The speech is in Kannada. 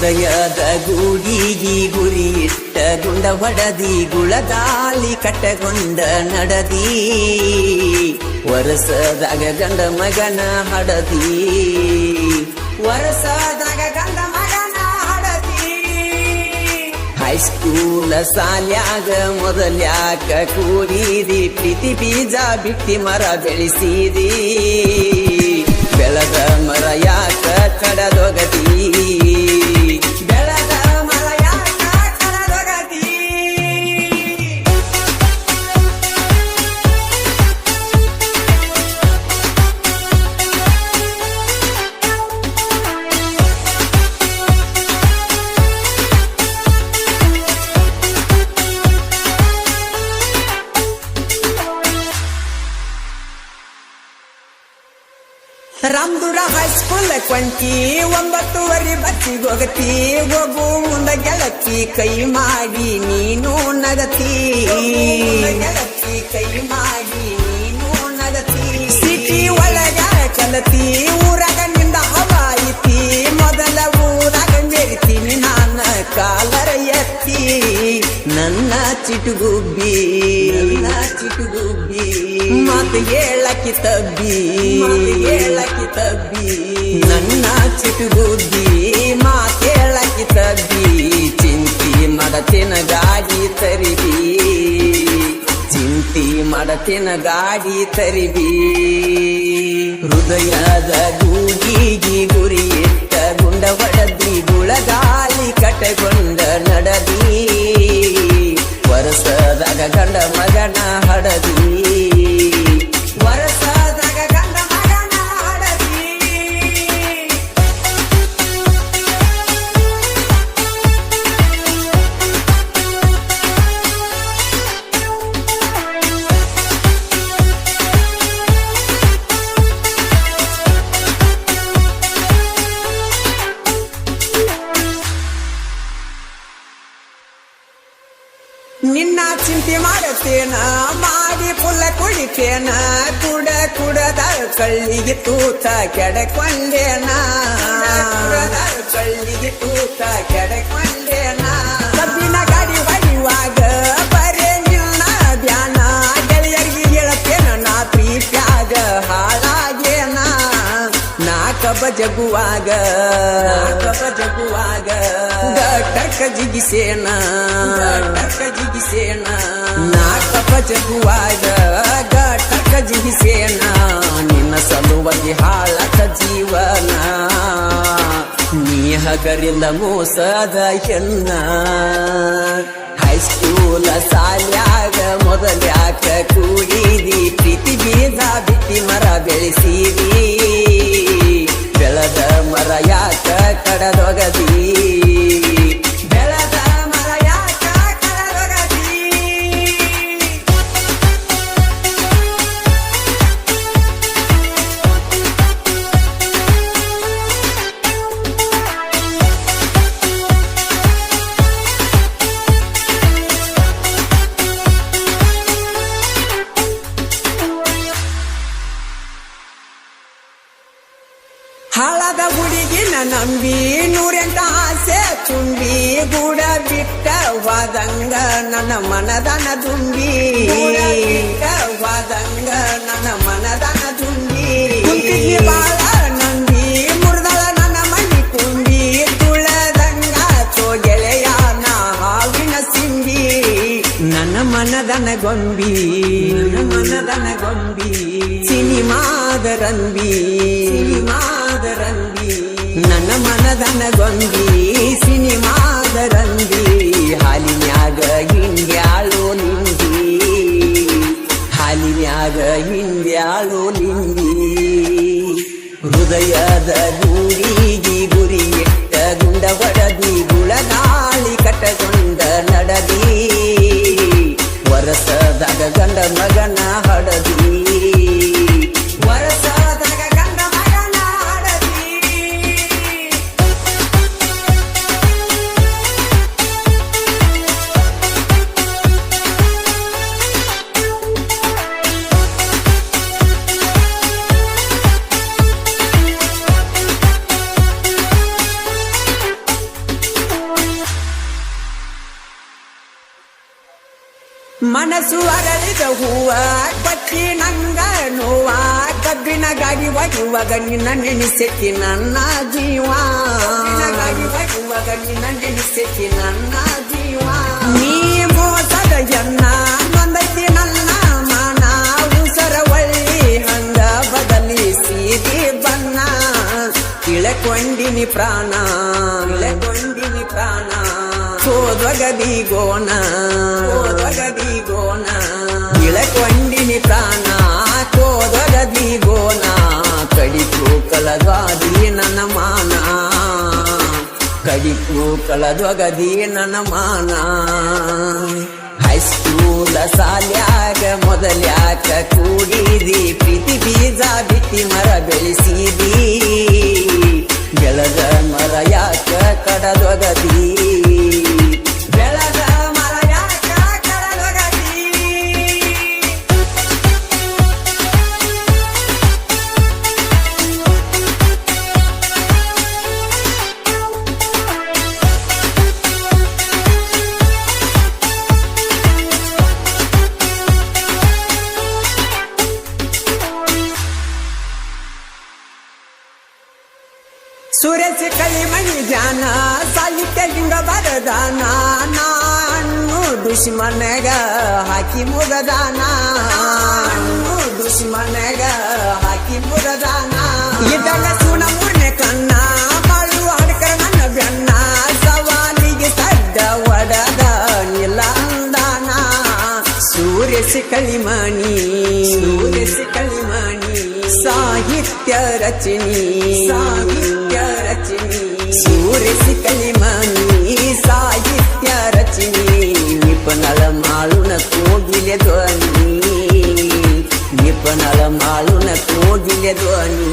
ಹೃದಯದ ಗೂಡಿಗಿ ಗುರಿ ಇಟ್ಟ ಗುಂಡ ಹೊಡದಿ ಗುಳದಾಲಿ ಕಟ್ಟಗೊಂಡ ನಡದಿ. ವರಸದಾಗ ಗಂಡ ಮಗನ ಹಡದಿ. ವರಸದಾಗ ಗಂಡ ಮಗನ ಹಡದಿ. ಹೈಸ್ಕೂಲ ಸಾಲ್ಯಾಗ ಮೊದಲ್ಯಾಕ ಕೂಡಿದಿ, ಪ್ರೀತಿ ಬೀಜ ಬಿಟ್ಟಿ ಮರ ಬೆಳೆಸಿದಿ. ಬೆಳದ ಮರ ಯಾಕ ಕಡದೊಗದಿ? ರಾಮದುರ ಹೈಸ್ಕೂಲ್ ಕೊಂತಿ ಒಂಬತ್ತುವರೆ ಬತ್ತಿ ಹೋಗತಿ. ಹೋಗು ಮುಂದ ಗೆಳತಿ, ಕೈ ಮಾಡಿ ನೀನು ನಗತಿ ಗೆಳತಿ ಕೈ ಮಾಡಿ ನೀನು ನಗತಿ ಸಿಟಿ ಒಳಗ ಕಲತಿ ಊರಾಗ ನಿಂದ ಹವಾಯಿತಿ. ಮೊದಲ ಊರಾಗ ಮೆರಿತೀನಿ ನಾನ, ಕಾಲರ ಎತ್ತಿ. ನನ್ನ ಚಿಟುಗುಬ್ಬಿ ನನ್ನ ಚಿಟುಗುಬ್ಬಿ. ಮಾತು ಹೇಳಕ್ಕಿ ತಬ್ಬಿ. ಹೇಳಕ್ಕಿ ತಬ್ಬಿ. ನನ್ನ ಚಿಟುಗುಬ್ಬಿ ಮಾತು ಹೇಳಕ್ಕಿ ತಬ್ಬಿ. ಚಿಂತಿ ಮಡತಿನ ಗಾಡಿ ತರಿವಿ ಚಿಂತಿ ಮಡತಿನ ಗಾಡಿ ತರಿಬಿ. ಹೃದಯದ ಗೂಗಿಗಿ ಗುರಿ ಇಟ್ಟ ಗುಂಡ ಹೊಡದಿ ಗುಳಗಾಲಿ ಕಟಗೊಂಡ ನಡದಿ. ವರಸದಾಗ ಗಂಡ ಮಗನ ಹಡದಿ. ನಿನ್ನ ಚಿಂತೆ ಮಾಡತೇನ ಮಾಡಿ ಪುಲ್ಲ ಕುಡಿತೇನ? ಕುಡ ಕುಡದ ಕಳ್ಳಿಗೆ ತೂತ ಕೆಡಕೊಂಡೇನ ಕುಡದ ಕಳ್ಳಿಗೆ ತೂತ ಕೆಡಕೊಂಡೇನ ಕಬ ಜಗುವಾಗ ಕಬ ಜಗುವಾಗ ಟಕ್ಕ ಜಿಗಿಸೇನ ಟಕ್ಕ ಜಿಗಿಸೇನ. ನಾ ಕಬ ಜಗುವಾಗ ಟಕ್ಕ ಜಿಗಿಸೇನ. ನಿನ್ನ ಸಲುವಾಗಿ ಹಾಳಕ ಜೀವನ ನೀ ಹಗರಿಲ್ಲ ಮೋಸದ ಹೆಣ್ಣ. ಹೈಸ್ಕೂಲ ಸಾಲ್ಯಾಗ ಮೊದಲ್ಯಾಕ ಕೂಡಿದಿ ಪ್ರೀತಿ ಬೀದ ಬಿಟ್ಟಿ ಮರ ಬೆಳದ ಮರ ಯಾಕ ಕಡದೊಗದಿ? ಹಾಳದ ಹುಡುಗಿನ ನಂಬಿ ನೂರೆಂಟ ಆಸೆ ತುಂಬಿ ಗೂಡ ಬಿಟ್ಟ ವಾದಂಗ ನನ್ನ ಮನದನ ದುಂಬಿ ಬಿಟ್ಟ ವಾದಂಗ ನನ್ನ ಮನದನ ದುಂಬಿ ಕುಂತಿಗೆ ಬಾಳ ನಂಬಿ ಮುರ್ದಳ ನನ್ನ ಮನಿ ತುಂಬಿ ತುಳದಂಗ ಚೋ ಗೆಳೆಯ ನಾ ಹಾವಿನ ಸಿಂಬಿ ನನ್ನ ಮನದನ ಗೊಂಬಿ ನನ್ನ ಮನದನ ಗೊಂಬಿ ಸಿನಿಮಾದ ರಂಬಿ ಸಿನಿಮಾದ ರಂಬಿ ನನ್ನ ಮನದನ ಗೊಂಬಿ ಸಿನಿಮಾದ ರಂಬಿ ಹಾಲಿನ್ಯಾಗ ಹಿಂದ್ಯಾಳೋ ನಿಂದಿ ಹಾಲಿನ್ಯಾಗ ಹಿಂದ್ಯಾಳೋ ನಿಂದಿ ಹೃದಯದ ಗುಂಡಿಗಿ ಎಟ್ಟ ಗುಂಡ ಬಡದಿ ಗುಳಗಾಳಿ ಕಟ್ಟಗೊಂಡ ನಡದಿ, ವರಸದಾಗ ಗಂಡ ಮಗನ ಹಡದಿ. ವರಸದಾಗ ಮನಸ್ಸು ಅರಳಿದ ಹೂವ, ಪಟ್ಟಿ ನಂಗ ನೋವ, ಕಬ್ಬಿನ ಗಾಡಿ ಒಯ್ಯುವಾಗ ನಿನ್ನ ನೆನೆಸೆತ್ತಿ ನನ್ನ ಜೀವ. ಗಾಡಿ ಒಯ್ಯುವಾಗ ನಿನ್ನ ನೆನೆಸೆತ್ತಿ ನನ್ನ ಜೀವ. ನೀ ಮೋಸದ ಜನ್ನ ನೊಂದೈತಿ ನನ್ನ ಮಾನ, ಉಸರ ಒಳ್ಳಿ ಹಂಗ ಬದಲಿಸಿದಿ ಬನ್ನ ತಿಳಕೊಂಡಿನಿ ಪ್ರಾಣ. ಸೋದ್ವಗದಿ ಗೋಣ ಸೋದ್ವಗದಿ ಗೋಣ ತಿಳಕೊಂಡಿನಿ ಪ್ರಾಣ ಕೋದಗದಿ ಗೋಣ ಕಡಿಕು ಕಲದ್ವಾದಿ ನನ್ನ ಮಾನ. ಕಡಿಕು ಕಲದ್ವಗದಿ ನನ್ನ ಮಾನ. ಹೈಸ್ಕೂಲ ಸಾಲ್ಯಾಗ ಮೊದಲ್ಯಾಕ ಕೂಡಿದಿ, ಪ್ರೀತಿ ಬೀಜ ಬಿತ್ತಿ ಮರ ಬೆಳೆಸಿದಿ. ಗೆಳದ ಮರ ಯಾಕ ಕಡದೊಗದಿ? ಸುರೇಶ ಕಲಿಮಣಿ ಜಾನ ಸಾಹಿತ್ಯ ಲಿಂಗ ಬರದಾನ ನಾನು ದುಶ್ಮನಗ ಹಾಕಿ ಮುಗದಾನ ದುಶ್ಮನೆಗ ಹಾಕಿ ಮುಗದಾನ ಇದ್ದಾಗ ಸುಣ ಮುರ್ನೆ ಕಣ್ಣ, ಬಾಳು ಹಡ್ಕರ ನನ್ನ ಬೆನ್ನ, ಸವಾಲಿಗೆ ಸಡ್ಡ ಒಡದ ಇಲ್ಲ ಅಂದಾನ. ಸೂರ್ಯಸ ಕಳಿಮಣಿ ಸೂರ್ಯಸಿ ಕಳಿಮಣಿ ಸಾಹಿತ್ಯ ರಚನಿ. ಸಾಹಿತ್ಯ ರಚನಿ ಸೂರ್ಯಸ ಕಳಿಮಣಿ ಸಾಹಿತ್ಯ ರಚನಿ ನಿಪುಣಲ ಮಾಳುನ ಕೋಗಿಲೆ ಧ್ವನಿ ನಿಪುಣಲ ಮಾಳುನ ಕೋಗಿಲೆ ಧ್ವನಿ